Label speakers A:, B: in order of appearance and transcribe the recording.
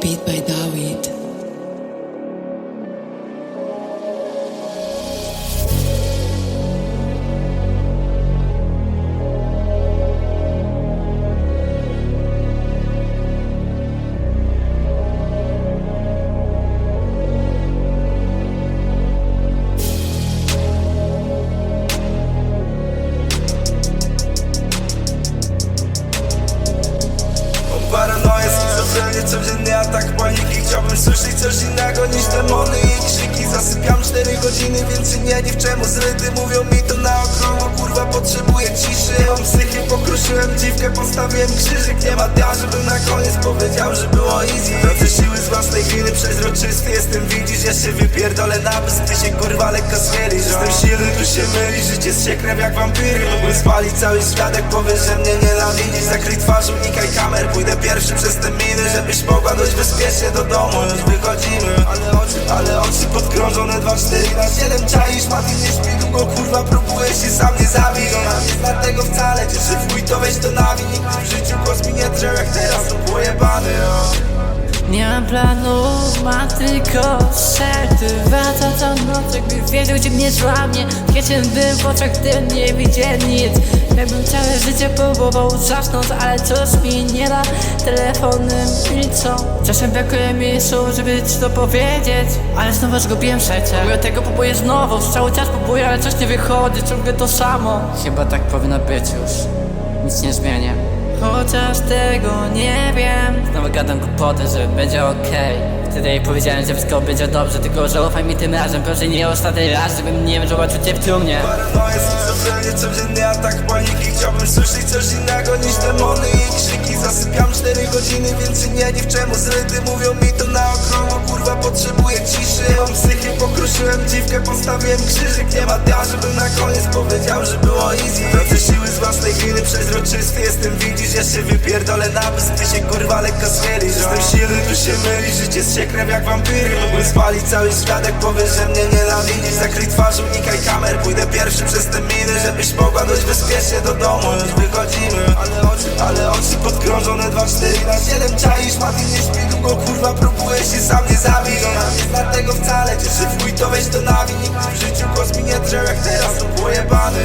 A: Beat by Dawid.
B: Codzienny atak paniki. Chciałbym słyszeć coś innego niż demony i krzyki. Zasypiam 4 godziny, więcej nie nie w czemu zryty Mówią mi to naokoło, kurwa potrzebuję ciszy. Mam psychię, pokruszyłem dziwkę, postawiłem krzyżyk Nie ma dnia, żebym na koniec powiedział, że było easy. Tracę siły z własnej winy, przezroczysty jestem. Widzisz, ja się wypierdolę na ty się kurwa lekko schmielisz Jestem się mylisz, życie z ciekrem jak wampiry. Mógłbym spalić cały świat, jak powiesz, że mnie nienawidzisz Zakryj twarz, unikaj kamer, pójdę pierwszy przez te miny. Żebyś mogła dojść bezpiecznie do domu, już wychodzimy. Ale oczy, ale oczy podkrążone 2-4 na 7 Czaisz, Mati nie śpi długo, kurwa próbujesz się sam nie zabić. Ona nie zna tego wcale, cieszy wuj, to weź to nawi Nikt w życiu kosmi nie drzew jak teraz, to pojebany, o.
C: Nie mam planu, mam tylko serce. Wraca co noc, jakby wiedział gdzie mnie złamie. Kieszeń dym w oczach, tym nie widzę nic. Jakbym całe życie próbował zasnąć, ale coś mi nie da. Telefony milczą Czasem brakuje mi słów, żeby ci to powiedzieć. Ale znowu zgubiłem serce Próbuję tego, próbuję znowu, cały czas próbuję, ale coś nie wychodzi. Ciągle to samo. Chyba tak powinno być już. Nic nie zmienię Chociaż tego nie wiem. Znowu gadam głupoty, że będzie okej. Wtedy jej powiedziałem, że wszystko będzie dobrze Tylko zaufaj mi tym razem, proszę nie ostatni raz Żebym nie wiem, zobaczył cię w trumnie.
B: Paranoję, schizofrenię, codzienny atak paniki. Chciałbym słyszeć coś innego niż demony i krzyki. Zasypiam 4 godziny, więcej nie nie w czemu zryty Mówią mi to kurwa potrzebuję ciszy Mam pokruszyłem dziwkę, postawiłem krzyżyk Nie ma dnia, żebym na koniec powiedział, że było easy. Tracę siły z własnej winy, przezroczysty jestem Widzisz, ja się wypierdolę na pysk Ty się kurwa lekko schmielisz Jestem silny, tu się mylisz, życie z ciekrem jak wampiry Mógłbym spalić cały świat, jak powiesz, że mnie nienawidzisz. Zakryj twarz, unikaj kamer, pójdę pierwszy przez te miny Żebyś mogła dojść bezpiecznie do domu, już wychodzimy Ale oczy, ale oczy podkrążone 2-4 na 7 Czaisz, Mati nie śpi długo, kurwa próbuje się sam nie zabić Ona nie zna tego wcale, cieszy wuj, to weź to nawi Nikt w życiu kosmi nie drzew jak teraz, to pojebany.